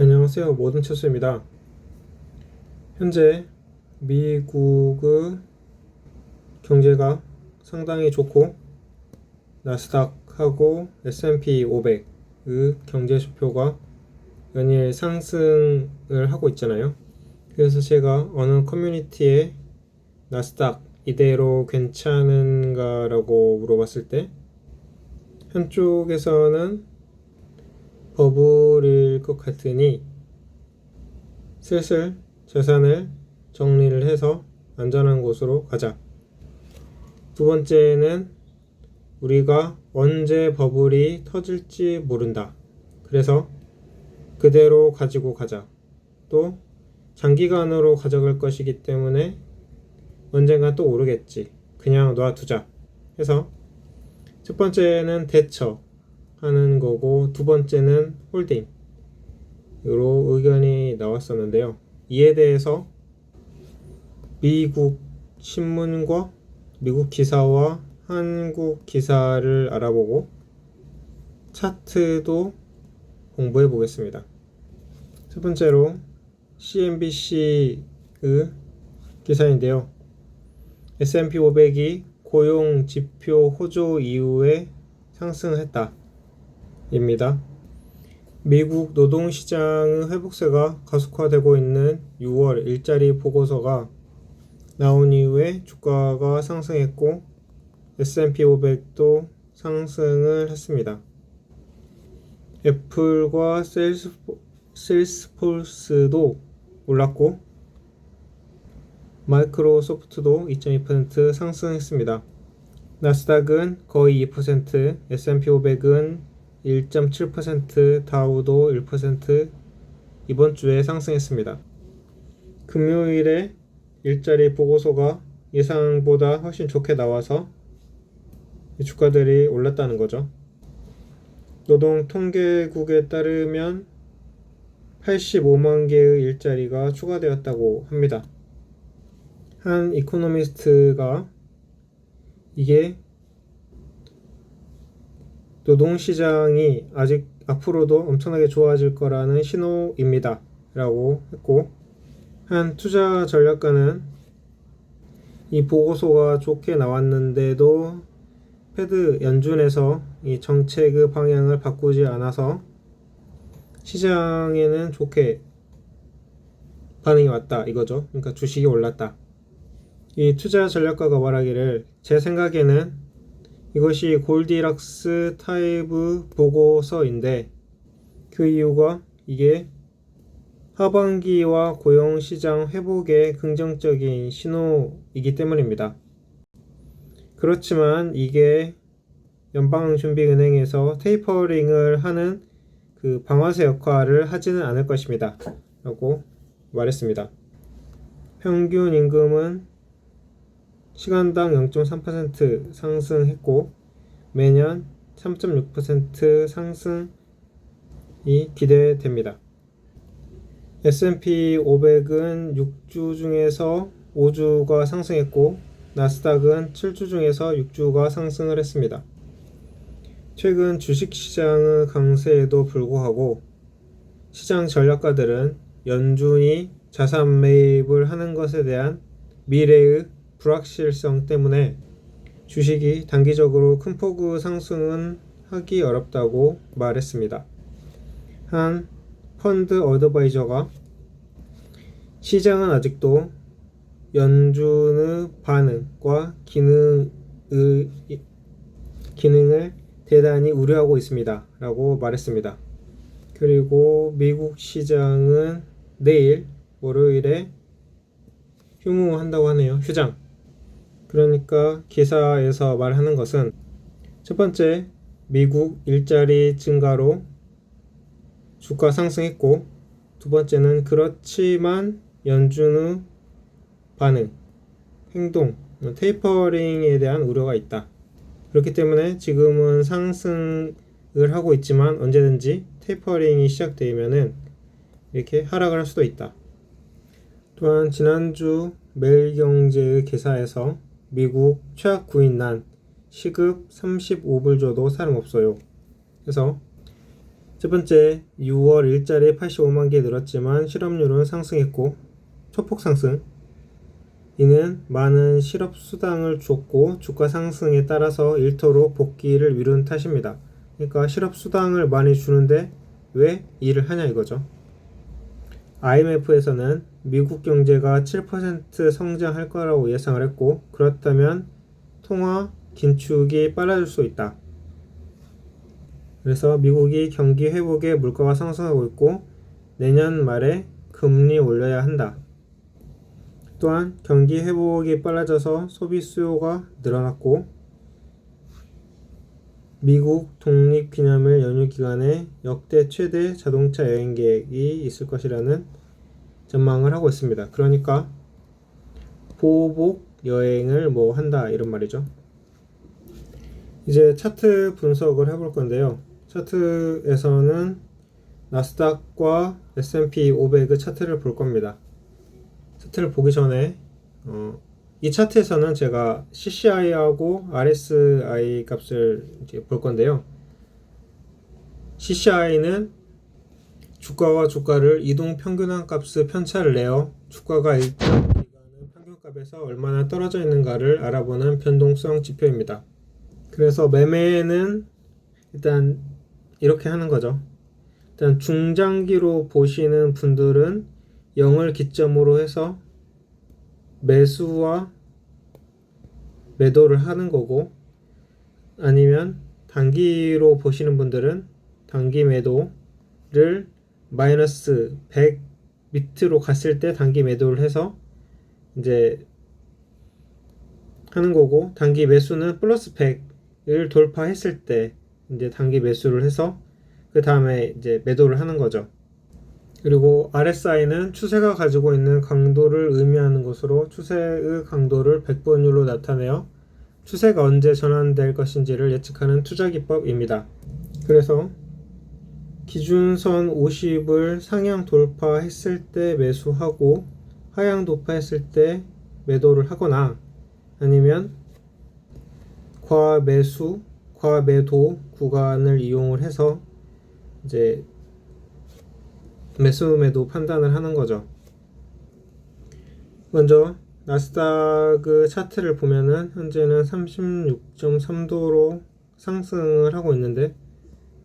안녕하세요. 모든 철수입니다. 현재 미국의 경제가 상당히 좋고 나스닥하고 S&P 500의 경제 지표가 연일 상승을 하고 있잖아요. 그래서 제가 어느 커뮤니티에 나스닥 이대로 괜찮은가라고 물어봤을 때 한쪽에서는 버블일 것 같으니 슬슬 재산을 정리를 해서 안전한 곳으로 가자. 두 번째는 우리가 언제 버블이 터질지 모른다. 그래서 그대로 가지고 가자. 또 장기간으로 가져갈 것이기 때문에 언젠가 또 오르겠지. 그냥 놔두자. 해서 첫 번째는 대처. 하는 거고 두 번째는 홀딩 으로 의견이 나왔었는데요. 이에 대해서 미국 신문과 미국 기사와 한국 기사를 알아보고 차트도 공부해 보겠습니다. 첫 번째로 CNBC의 기사인데요. S&P 500이 고용 지표 호조 이후에 상승했다. 입니다. 미국 노동시장의 회복세가 가속화되고 있는 6월 일자리 보고서가 나온 이후에 주가가 상승했고 S&P 500도 상승을 했습니다. 애플과 세일스포스도 올랐고 마이크로소프트도 2.2% 상승했습니다. 나스닥은 거의 2%, S&P 500은 1.7%, 다우도 1% 이번 주에 상승했습니다. 금요일에 일자리 보고서가 예상보다 훨씬 좋게 나와서 주가들이 올랐다는 거죠. 노동 통계국에 따르면 85만 개의 일자리가 추가되었다고 합니다. 한 이코노미스트가 이게 노동시장이 아직 앞으로도 엄청나게 좋아질 거라는 신호입니다. 라고 했고, 한 투자 전략가는 이 보고서가 좋게 나왔는데도 패드 연준에서 이 정책의 방향을 바꾸지 않아서 시장에는 좋게 반응이 왔다 이거죠. 그러니까 주식이 올랐다. 이 투자 전략가가 말하기를 제 생각에는 이것이 골디락스 타입의 보고서인데 그 이유가 이게 하반기와 고용시장 회복의 긍정적인 신호이기 때문입니다. 그렇지만 이게 연방준비은행에서 테이퍼링을 하는 그 방아쇠 역할을 하지는 않을 것입니다. 라고 말했습니다. 평균 임금은 시간당 0.3% 상승했고 매년 3.6% 상승이 기대됩니다. S&P 500은 6주 중에서 5주가 상승했고 나스닥은 7주 중에서 6주가 상승을 했습니다. 최근 주식시장의 강세에도 불구하고 시장 전략가들은 연준이 자산 매입을 하는 것에 대한 미래의 불확실성 때문에 주식이 단기적으로 큰 폭의 상승은 하기 어렵다고 말했습니다. 한 펀드 어드바이저가 시장은 아직도 연준의 반응과 기능의, 기능을 대단히 우려하고 있습니다. 라고 말했습니다. 그리고 미국 시장은 내일 월요일에 휴무한다고 하네요. 휴장. 그러니까 기사에서 말하는 것은 첫 번째 미국 일자리 증가로 주가 상승했고 두 번째는 그렇지만 연준의 반응, 행동, 테이퍼링에 대한 우려가 있다. 그렇기 때문에 지금은 상승을 하고 있지만 언제든지 테이퍼링이 시작되면은 이렇게 하락을 할 수도 있다. 또한 지난주 매일경제의 기사에서 미국 최악 구인 난 시급 35불 줘도 사람 없어요. 그래서 첫 번째, 6월 일자리 85만 개 늘었지만 실업률은 상승했고 소폭 상승. 이는 많은 실업 수당을 줬고 주가 상승에 따라서 일터로 복귀를 미룬 탓입니다. 그러니까 실업 수당을 많이 주는데 왜 일을 하냐 이거죠. IMF에서는 미국 경제가 7% 성장할 거라고 예상을 했고 그렇다면 통화 긴축이 빨라질 수 있다. 그래서 미국이 경기 회복에 물가가 상승하고 있고 내년 말에 금리 올려야 한다. 또한 경기 회복이 빨라져서 소비 수요가 늘어났고 미국 독립 기념일 연휴 기간에 역대 최대 자동차 여행 계획이 있을 것이라는 전망을 하고 있습니다. 그러니까 보복 여행을 뭐 한다 이런 말이죠. 이제 차트 분석을 해볼 건데요. 차트에서는 나스닥과 S&P 500의 차트를 볼 겁니다. 차트를 보기 전에 어, 이 차트에서는 제가 CCI하고 RSI 값을 볼 건데요. CCI는 주가와 주가를 이동 평균한 값의 편차를 내어 주가가 일정 기간의 평균값에서 얼마나 떨어져 있는가를 알아보는 변동성 지표입니다. 그래서 매매는 일단 이렇게 하는 거죠. 일단 중장기로 보시는 분들은 0을 기점으로 해서 매수와 매도를 하는 거고 아니면 단기로 보시는 분들은 단기 매도를 마이너스 100 밑으로 갔을 때 단기 매도를 해서 이제 하는 거고 단기 매수는 플러스 100을 돌파했을 때 이제 단기 매수를 해서 그 다음에 이제 매도를 하는 거죠. 그리고 RSI는 추세가 가지고 있는 강도를 의미하는 것으로 추세의 강도를 100번율로 나타내어 추세가 언제 전환될 것인지를 예측하는 투자 기법입니다. 그래서 기준선 50을 상향 돌파했을 때 매수하고 하향 돌파했을 때 매도를 하거나 아니면 과매수, 과매도 구간을 이용을 해서 이제 매수 매도 판단을 하는 거죠. 먼저 나스닥 차트를 보면은 현재는 36.3도로 상승을 하고 있는데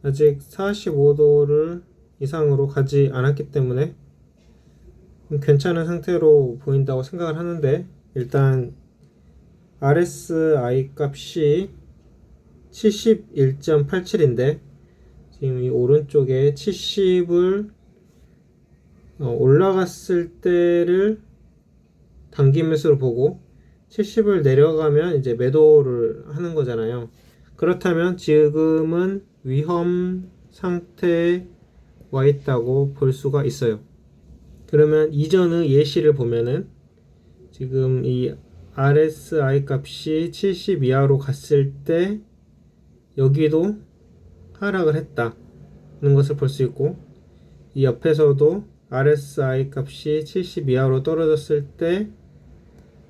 아직 45도를 이상으로 가지 않았기 때문에 괜찮은 상태로 보인다고 생각을 하는데 일단 RSI 값이 71.87인데 지금 이 오른쪽에 70을 어, 올라갔을 때를 단기 매수로 보고 70을 내려가면 이제 매도를 하는 거잖아요. 그렇다면 지금은 위험 상태에 와 있다고 볼 수가 있어요. 그러면 이전의 예시를 보면은 지금 이 RSI 값이 70 이하로 갔을 때 여기도 하락을 했다는 것을 볼 수 있고 이 옆에서도 RSI 값이 70 이하로 떨어졌을 때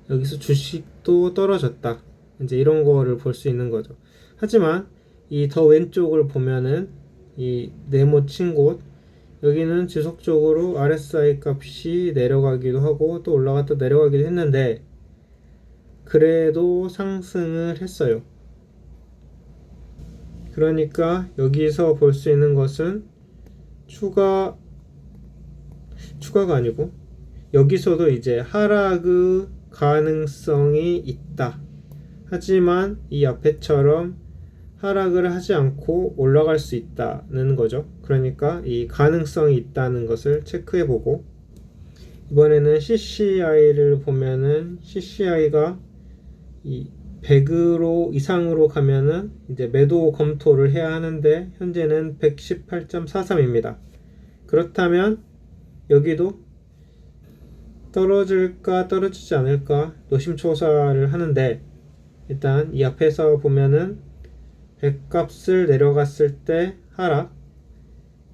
여기서 주식도 떨어졌다. 이제 이런 거를 볼 수 있는 거죠. 하지만 이 더 왼쪽을 보면은 이 네모 친 곳 여기는 지속적으로 RSI 값이 내려가기도 하고 또 올라갔다 내려가기도 했는데 그래도 상승을 했어요. 그러니까 여기서 볼 수 있는 것은 추가 추가가 아니고 여기서도 이제 하락의 가능성이 있다. 하지만 이 앞에처럼 하락을 하지 않고 올라갈 수 있다는 거죠. 그러니까 이 가능성이 있다는 것을 체크해 보고 이번에는 CCI를 보면은 CCI가 이 100으로 이상으로 가면은 이제 매도 검토를 해야 하는데 현재는 118.43입니다. 그렇다면 여기도 떨어질까 떨어지지 않을까 노심초사를 하는데 일단 이 앞에서 보면은 100값을 내려갔을 때 하락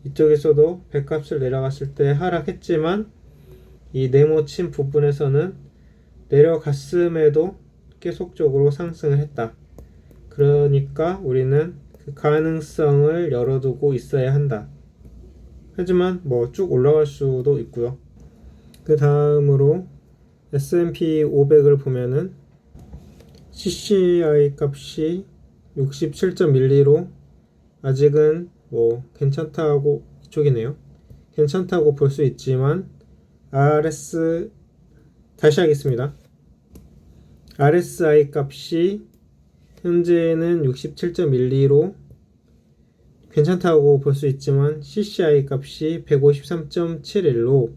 이쪽에서도 100값을 내려갔을 때 하락했지만 이 네모친 부분에서는 내려갔음에도 계속적으로 상승을 했다. 그러니까 우리는 그 가능성을 열어두고 있어야 한다. 하지만 뭐 쭉 올라갈 수도 있고요. 그 다음으로 S&P 500을 보면은 CCI 값이 67.12로 아직은 뭐 괜찮다고 이쪽이네요. 괜찮다고 볼 수 있지만 RS 다시 하겠습니다. RSI 값이 현재는 67.12로 괜찮다고 볼 수 있지만 CCI 값이 153.71로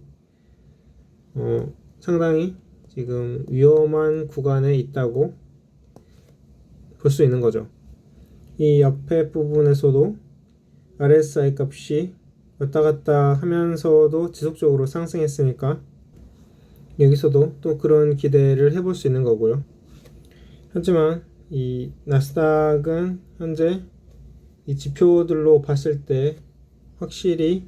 어, 상당히 지금 위험한 구간에 있다고 볼 수 있는 거죠. 이 옆에 부분에서도 RSI 값이 왔다 갔다 하면서도 지속적으로 상승했으니까 여기서도 또 그런 기대를 해볼 수 있는 거고요. 하지만 이 나스닥은 현재 이 지표들로 봤을 때 확실히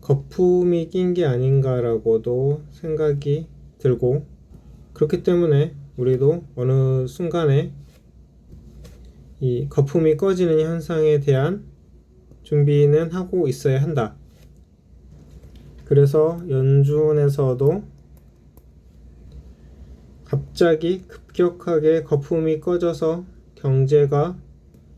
거품이 낀 게 아닌가라고도 생각이 들고 그렇기 때문에 우리도 어느 순간에 이 거품이 꺼지는 현상에 대한 준비는 하고 있어야 한다. 그래서 연준에서도 갑자기 급격하게 거품이 꺼져서 경제가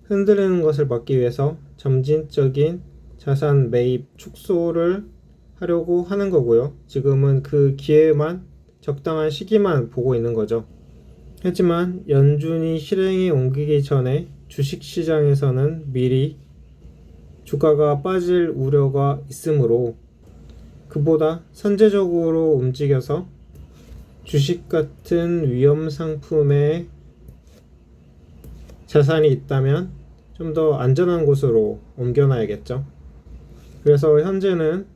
흔들리는 것을 막기 위해서 점진적인 자산 매입 축소를 하려고 하는 거고요. 지금은 그 기회만 적당한 시기만 보고 있는 거죠. 하지만 연준이 실행에 옮기기 전에 주식 시장에서는 미리 주가가 빠질 우려가 있으므로 그보다 선제적으로 움직여서 주식 같은 위험 상품에 자산이 있다면 좀 더 안전한 곳으로 옮겨놔야겠죠. 그래서 현재는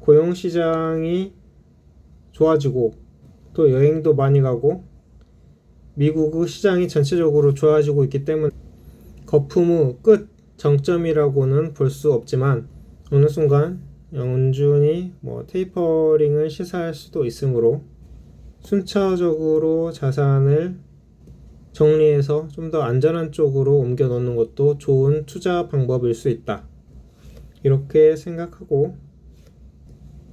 고용 시장이 좋아지고 또 여행도 많이 가고 미국 시장이 전체적으로 좋아지고 있기 때문에 거품 후 끝 정점이라고는 볼 수 없지만 어느 순간 연준이 뭐 테이퍼링을 시사할 수도 있으므로 순차적으로 자산을 정리해서 좀 더 안전한 쪽으로 옮겨 놓는 것도 좋은 투자 방법일 수 있다. 이렇게 생각하고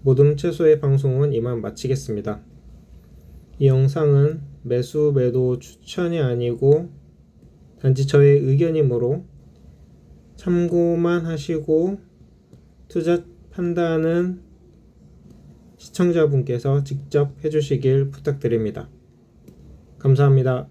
모둠 채소의 방송은 이만 마치겠습니다. 이 영상은 매수 매도 추천이 아니고 단지 저의 의견이므로 참고만 하시고 투자 판단은 시청자분께서 직접 해주시길 부탁드립니다. 감사합니다.